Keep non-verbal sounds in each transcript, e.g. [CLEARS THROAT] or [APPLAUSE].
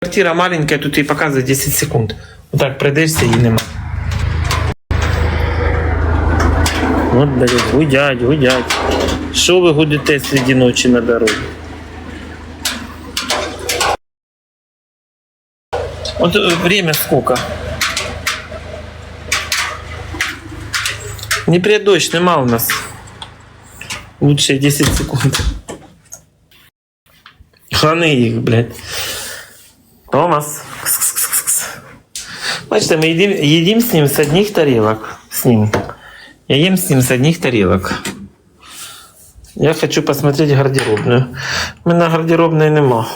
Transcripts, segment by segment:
Квартира маленькая, тут їй показує 10 секунд. Отак прийдешся і нема. От, блядь, гудять, гудять. Що ви гудите серед ночі на дорозі? Вот э, время сколько? Не дощ, нема у нас. Лучше 10 секунд. Храни їх, блядь. Томас. Кс-кс-кс-кс. Бачите, мы едим, едим с ним с одних тарелок. С ним. Я ем с ним с одних тарелок. Я хочу посмотреть гардеробную. У мене гардеробної нема.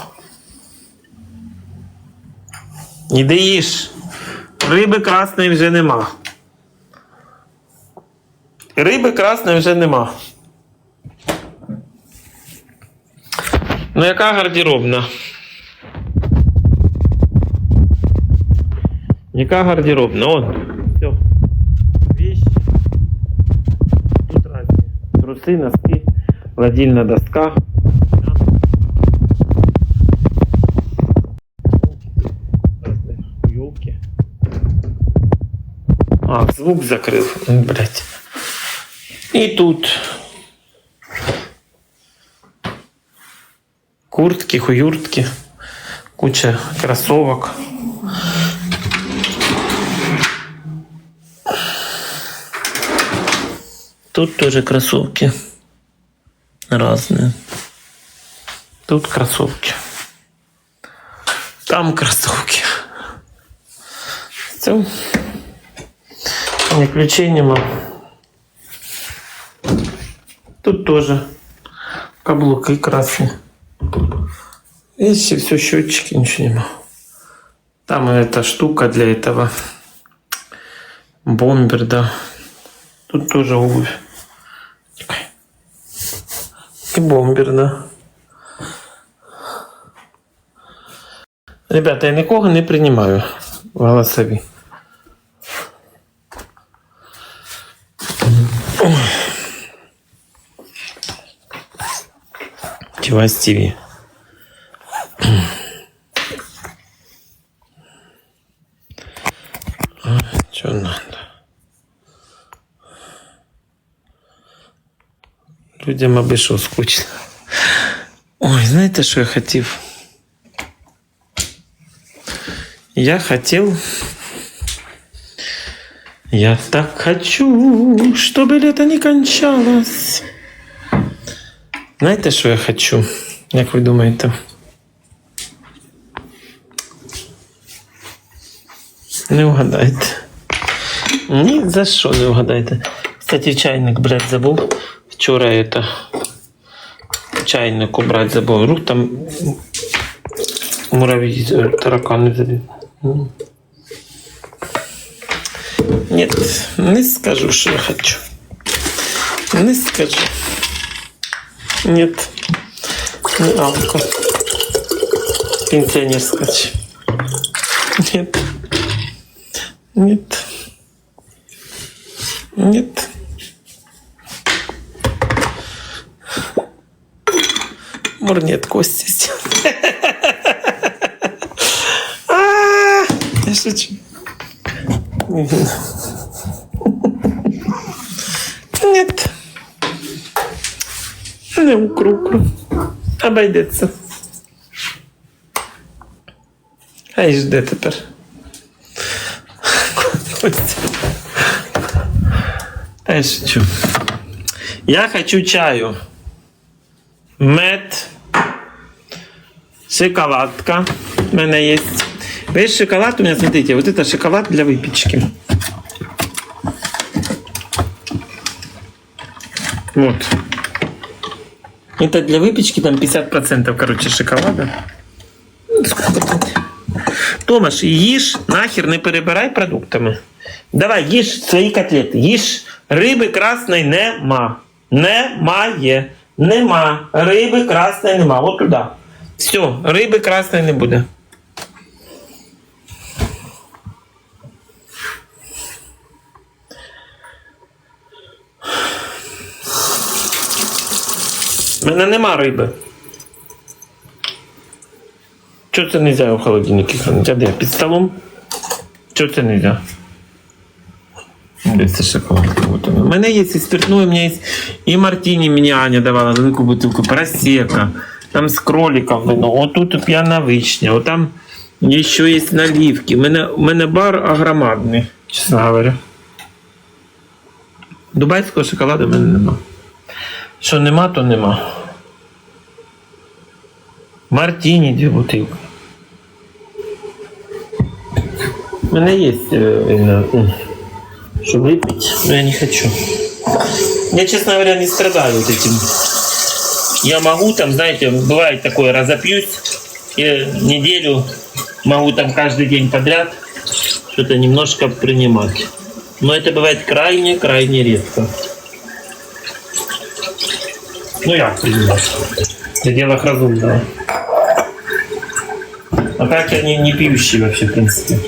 Іди їж. Риби красної вже нема. Риби красної вже нема. Ну, яка гардеробна? Яка гардеробна? Он. Все. Вещи. Тут разні. Труси, носки, гладильна доска. Елки. А, звук закрыл. Блять. И тут куртки, хуюртки, куча кроссовок. Тут тоже кроссовки разные. Тут кроссовки. Там кроссовки. Все. Не ключей нема. Тут тоже каблуки красные. Видите, все счетчики, ничего нема. Там эта штука для этого. Бомбер, да. Тут тоже обувь. И бомбер, да. Ребята, я нікого не приймаю в голосові. Чевась ТВ. Людям аби що скучно. Ой, знаєте, що я хотів? Я хотел... Я так хочу, чтобы лето не кончалось. Знаєте, що я хочу? Як ви думаєте? Не угадаєте. Ні, за що не угадаєте. Кстати, чайник брать забув. Вчора это чайник убрать забув. Рук там муравьи, э, тараканы забили. М. Нет, не скажу, что я хочу. Не скажу. Нет. Не алко. Пенсионерская. Нет. Нет. Нет. Мур нет, кости сделал. [LAUGHS] А, Я шучу. Нет. Не укрупно. Обойдеться. Хай жде тепер. Костя. Я хочу чаю. Мед. Шоколадка. У мене є. Весь шоколад у меня, смотрите, вот это шоколад для выпечки. Вот. Это для выпечки, там 50% короче шоколада. Ну, Сколько тут? Томаш, їж, нахер не перебирай продуктами. Давай, їж свої котлети. Їж. Риби красної нема. Немає. Нема. Риби красної нема. От туди. Все, риби красної не буде. У мене нема риби. Чого це не можна в холодильнику хранити? А де? Під столом? Чого це не можна? Де це шоколад? У мене є і спиртное, у мене є і мартіні мені Аня давала велику бутилку, просека, там з кроликом вино, отут п'яна вишня, от там ще є наливки. У мене, у мене бар огромадний, чесно говоря. Дубайського шоколаду в мене нема. Що нема, то нема. Мартіні дві бутилки. У мене є е, е, что выпить, но я не хочу. Я, честно говоря, не страдаю вот этим. Я могу там, знаете, бывает такое, разопьюсь, и неделю могу там каждый день подряд что-то немножко принимать. Но это бывает крайне-крайне редко. Ну, я принимать. В пределах разумного. А так я не, не пьющий вообще, в принципе.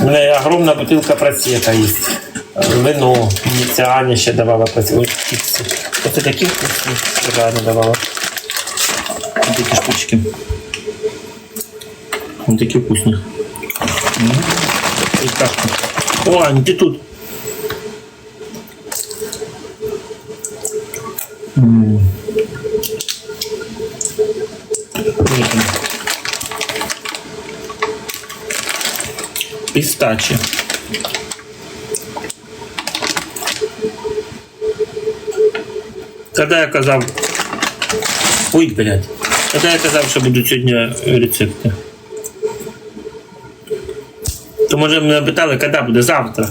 У мене огромна бутилка просека є. Вино. Мені ще давала. Чіпси. Оце такі вкусні, Аня давала. Ось Такі штучки. Ось такі вкусні. Так. О, Ань, ти тут. М. Ні, там. Пістачі. Когда я казав. Ой, блядь. Когда я казав, що будуть сьогодні рецепти. То може мене питали, коли буде завтра.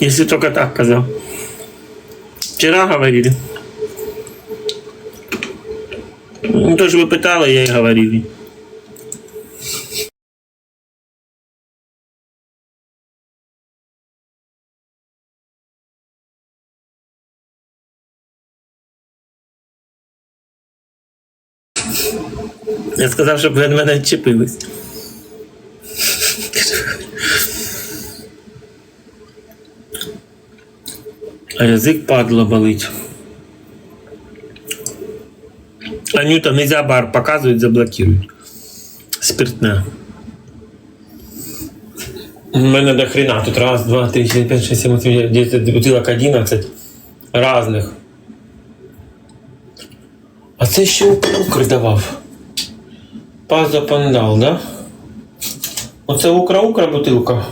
Якщо тільки так казав. Вчора говорили. Ну, то, що ви питали, я і говорив. Я сказав, щоб ви від мене відчепились. А язик падло болить. Анюта, нельзя бар показывать, заблокируют. Спиртне. У мене до хрена. Тут раз, два, три, четыре, пять, шесть, семь, восемь, девять, десять, бутилок 11 разних. А це ще Укр давав. Паза пандал, да? Оце Укра-Укра бутилка.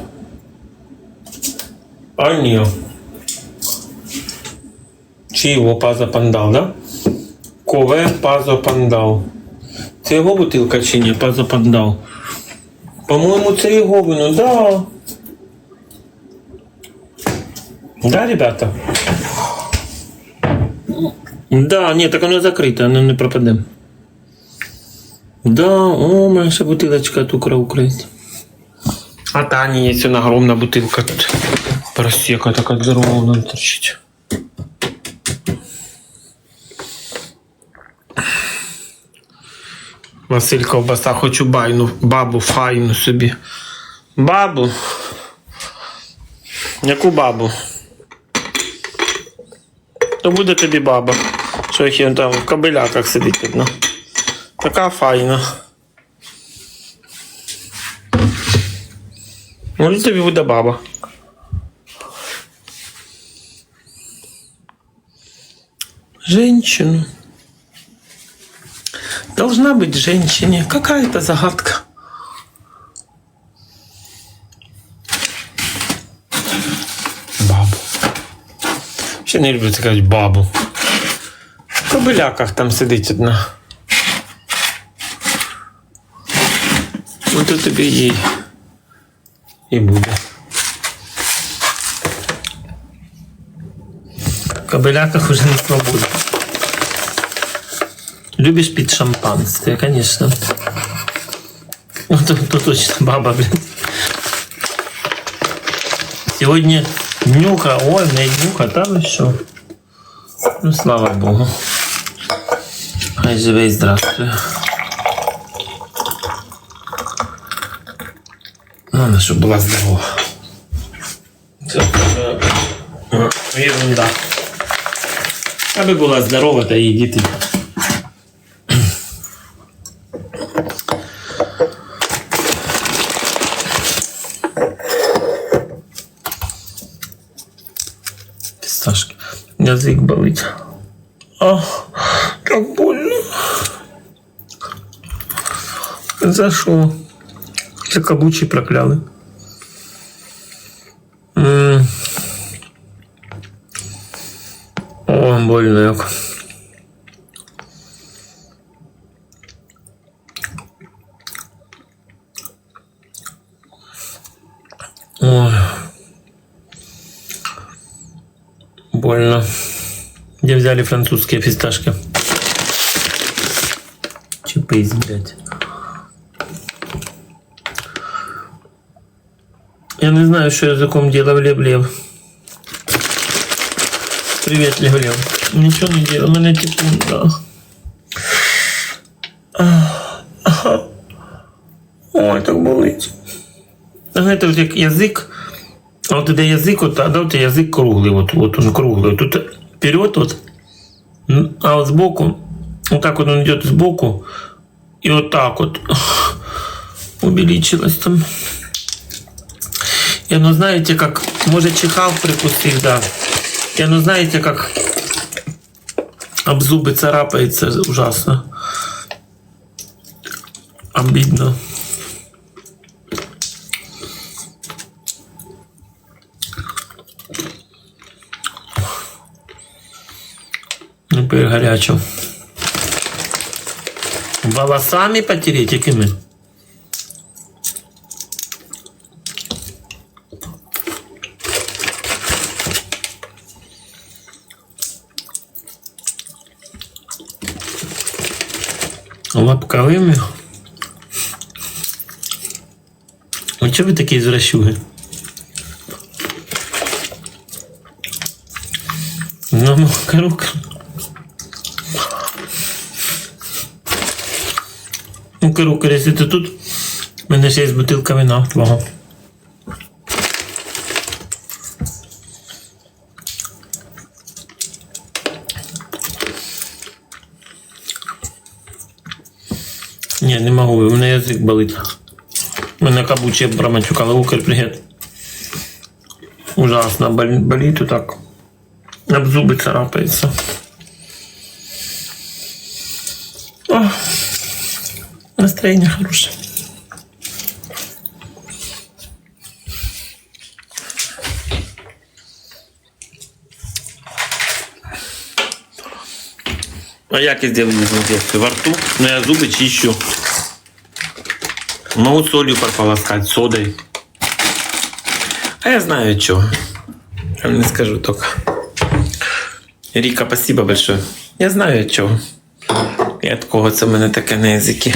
А ні. Чи його паза пандал, да? Кове пазо пандал. Це його бутилка чи ні? Пазо пандал. По-моєму, це його вино, да. Да, ребята? Да, ні, так воно закрите, воно не пропаде. Да, о, моя ще бутилочка от Укра Украсть. А Тані є вона огромна бутилка тут. Просека така здорова торчить. Василь Ковбаса, хочу байну, бабу файну собі. Бабу. Яку бабу? То буде тобі баба. Що їх там в кабеляках сидить видно. Така файна. Може тобі буде баба. Женщину. Должна быть женщине. Какая-то загадка. Бабу. Ще не люблю сказати бабу. В кобиляках там сидить одна. Ну то тобі їй і буде. В кобиляках уже не свобода. Любишь пить шампанское, конечно. Ну, то точно баба, блин. Сегодня нюха, ой, не нюха, там еще. Ну, слава богу. Хай живе і здравствує. Надо, щоб була здорова. Це е, ерунда. Аби була здорова та її діти. Фісташки. Язик болить. А, так больно. За що? За кабучі прокляли. О, больно як. Ой. Больно. Где взяли французские фисташки? Чипейс, блядь. Я не знаю, что языком делал Лев-Лев. Привет, Лев-Лев. Ничего не делал, у меня типун, да. Ой, так болить. Знаєте, от як язик, от де язик, от, а от язик круглий, от, от он круглий. Тут вперед, от, а от сбоку, вот так вот он идет сбоку, и вот так вот увеличилось там. И оно, знаете, как, может, чихал прикусил, да. И оно, знаете, как об зубы царапается ужасно. Обидно. Тепер гарячо. Волосами потереть якими? Лапковими? А чого ви такі зращуги? Ну, рука. Ну, Карука, якщо ти тут, в мене ще є бутилка вина твого. Ні, не можу, у мене язик болить. У мене кабуче промачукали. Укр, привіт. Ужасно болит, болит вот так. Об зубы царапается. Ох. Настроение хорошее. А як я сделаю дезинфекцию? Во рту, но я зубы чищу. Могу солью прополоскать, содой. А я знаю, что. Я не скажу только. Ріка, спасибо большое. Я знаю, чого. І від кого це в мене таке на язикі.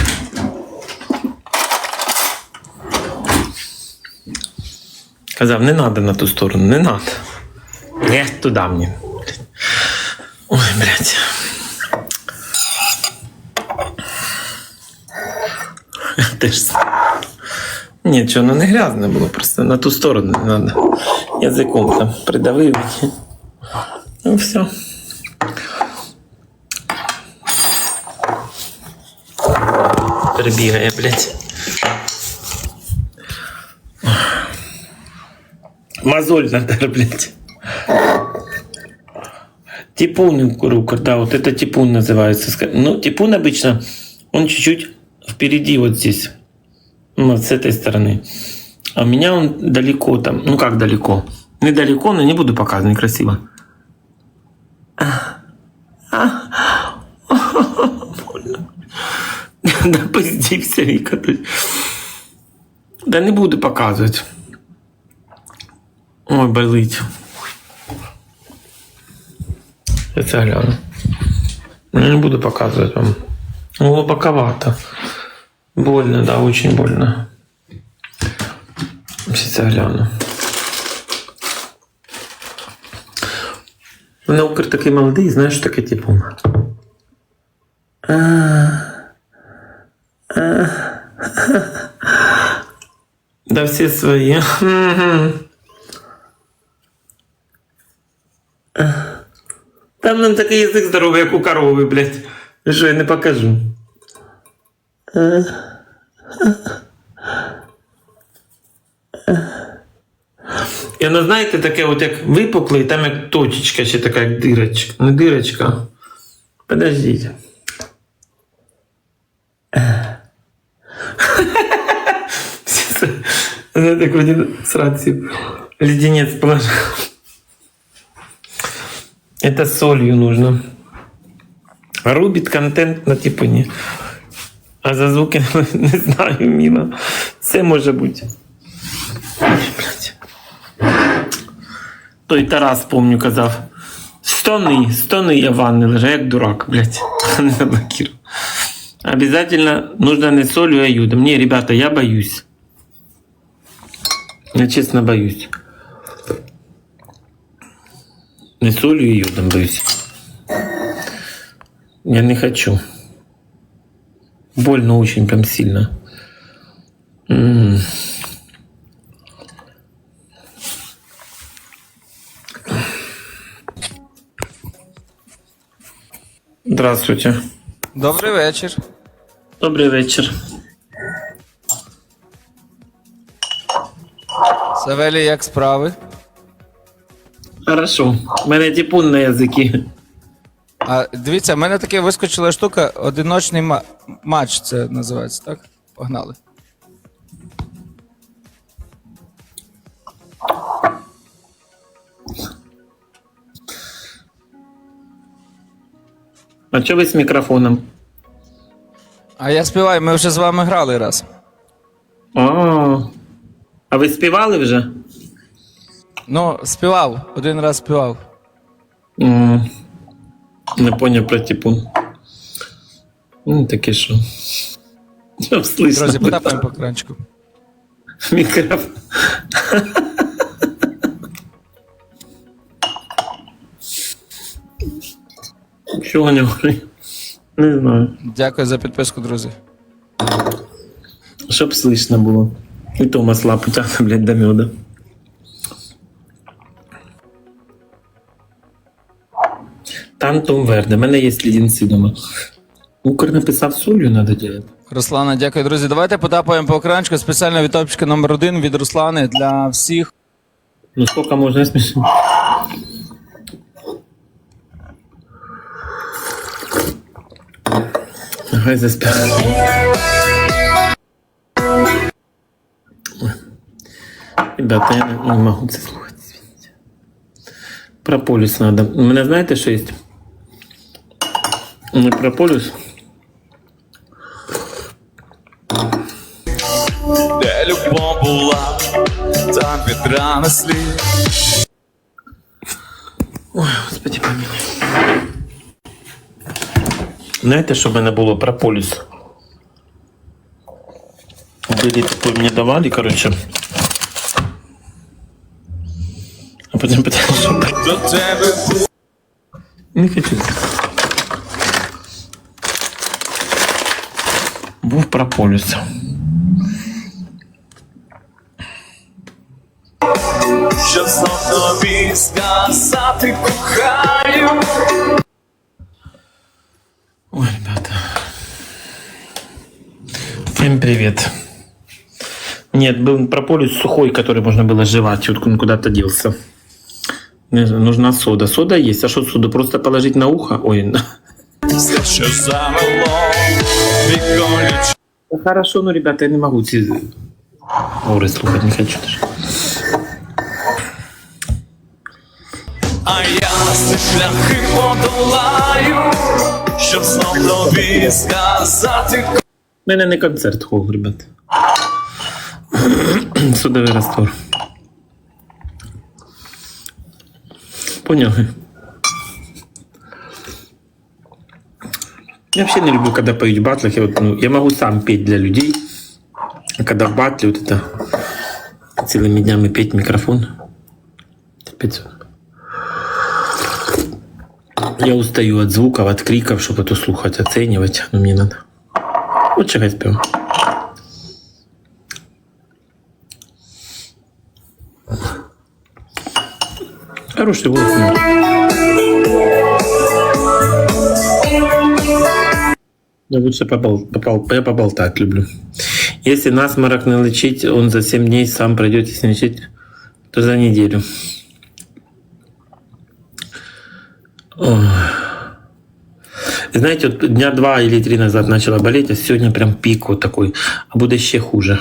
Казав, не надо на ту сторону, не надо. Не туди мені. Ой, блядь. Теж. Ні, чого, ну не грязне було, просто на ту сторону не надо. Язиком там придавив. Ну все. Перебігає, блядь. Мозоль надо, блядь. Типун, рука, да, вот это типун называется. Ска- Ну, типун обычно, он чуть-чуть впереди вот здесь. Ну, вот с этой стороны. А у меня он далеко там. Ну, как далеко? Недалеко, но не буду показывать. Больно. [LAUGHS] Да поздівся, Віка. Да не буду показувати. Ой, болить. Я це гляну. Ну, не буду показывать вам. Глубоковато. Больно, да, очень больно. Сейчас я гляну. Мене Укр такий молодий, знаєш, що таке типу. Да всі свої. Там нам такий язик здоровий, як у корови, блядь. Що я не покажу. І воно, знаєте, таке, от як випукле, і там як точечка, ще така як дирочка. Не дирочка. Подождіть. Знаєте, як вроді сраці леденець положив. Это солью нужно. Рубит контент на типані. А за звуки [LAUGHS] не знаю, Міна. Це може бути. Той Тарас, помню, казав. Стони, стони я в ванні лежу, як дурак, блядь. [LAUGHS] Не заблокирую. Обязательно нужно не солью, а йодом. Не, ребята, я боюсь. Я честно боюсь. Не солью и йодом боюсь. Я не хочу. Больно очень прям сильно. М. Здравствуйте. Добрий вечір. Добрий вечір. Савелій, як справи? Хорошо. У мене типун на язики. А дивіться, в мене таке вискочила штука, одиночний ма- матч це називається, так? Погнали. А що ви з мікрофоном? А я співаю, ми вже з вами грали раз. А, а ви співали вже? Ну, співав, один раз співав. М, Не поняв про типун. Ну, таке що. Друзі, потапаємо по екранчику. Мікрофон. Чого не говори? Не знаю. Дякую за підписку, друзі. Щоб слышно було. І то масла потягне, блядь, до меда. Тантум верде. У мене є лідінці дома. Укр написав солью надо делать. Руслана, дякую, друзі. Давайте потапаємо по екранчику. Спеціально від топчика номер один від Руслани для всіх. Ну сколько можно смешно? Ага, заспел. Ребята, я не не могу це слухати. Про полюс надо. У мене знаєте, що є? Не про полюс. де любов була, там вітра неслі. Ой, господи, помилуй. Знаєте, що в мене було про полюс? Были такой мне давали, короче. А потім питали, що не хочу. Був про полюс. що знов тобі сказати кохаю. Ой, ребята. Всем привет. Нет, был прополис сухой, который можно было жевать. Вот он куда-то делся. Не знаю, Нужна сода. Сода есть. А что соду? Просто положить на ухо? Ой, на- [LAUGHS] Все, що замело, віколіч. Да Хорошо, ну, ребята, я не могу ці горы слухать, не хочу даже. А я ці шляхи подолаю, щоб знов тобі сказати У мене не концерт хол, ребят. Судовий раствор. Поняли? Я вообще не люблю, когда поют в батлах. Я, вот, ну, я могу сам петь для людей. А когда в батле вот это целыми днями петь микрофон. 500. Я устаю от звуков, от криков, чтобы это слухать, оценивать. Но мне надо. Чего я спел. Хороший голос. Я лучше побол, попол, я поболтать люблю. Если насморок не лечить, он за 7 дней сам пройдет, если не лечить, то за неделю. Ох. Знаете, вот дня два или три назад начала болеть, а сегодня прям пик вот такой, а будет еще хуже.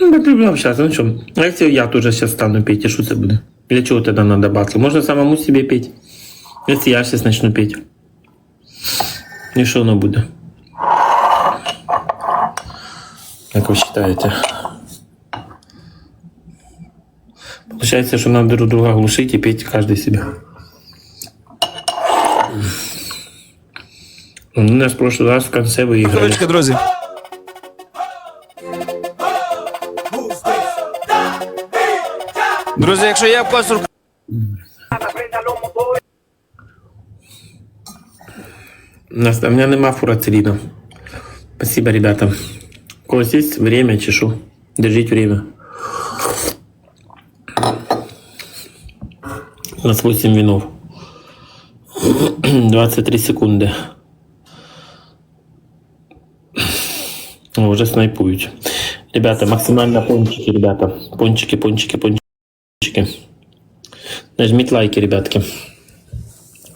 Ну, так люблю общаться, ну что, а если я тоже сейчас стану петь, и что это будет? Для чего тогда надо батл? Можно самому себе петь. Если я сейчас начну петь. И что оно будет? Как вы считаете? Получается, что надо друг друга глушить и петь каждый себя. Ну, у нас в прошлый раз в конце выиграли. Короче, друзі. Друзі, якщо є в У нас меня нема фурацелина. Спасибо, ребята. У есть время, чешу. Держите время. У нас 8 винов. [CLEARS THROAT] 23 секунды. О, снайпують. Ребята, максимально пончики, ребята. Пончики, пончики, пончики. Нажмите лайки, ребятки.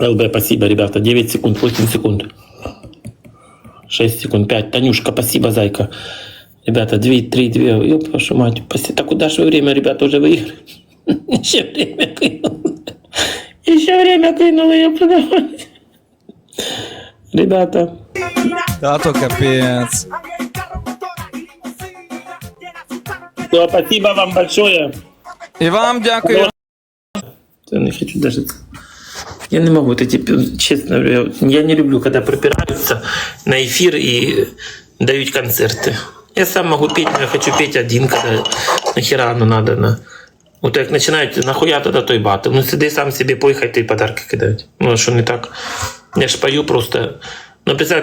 ЛБ, спасибо, ребята. 9 секунд, 8 секунд. 6 секунд, 5. Танюшка, спасибо, зайка. Ребята, 2, 3, 2. Ёб вашу мать. Спасибо. Так куда же время, ребята, уже выиграли? [LAUGHS] Еще время кинули. Еще время кинули, я подавай. Ребята, Та то капець. ну, спасибо вам большое. І вам дякую. Я не хочу даже... Я не могу, это типа, честно говоря, я не люблю, когда пропираются на эфир и дают концерты. Я сам могу петь, но я хочу петь один, когда нахера оно надо. На... Вот як начинають, нахуя тогда той батл? Ну сиди сам себе пой, хай ти подарки кидають. Ну а що не так? Я ж пою просто. Ну, представте,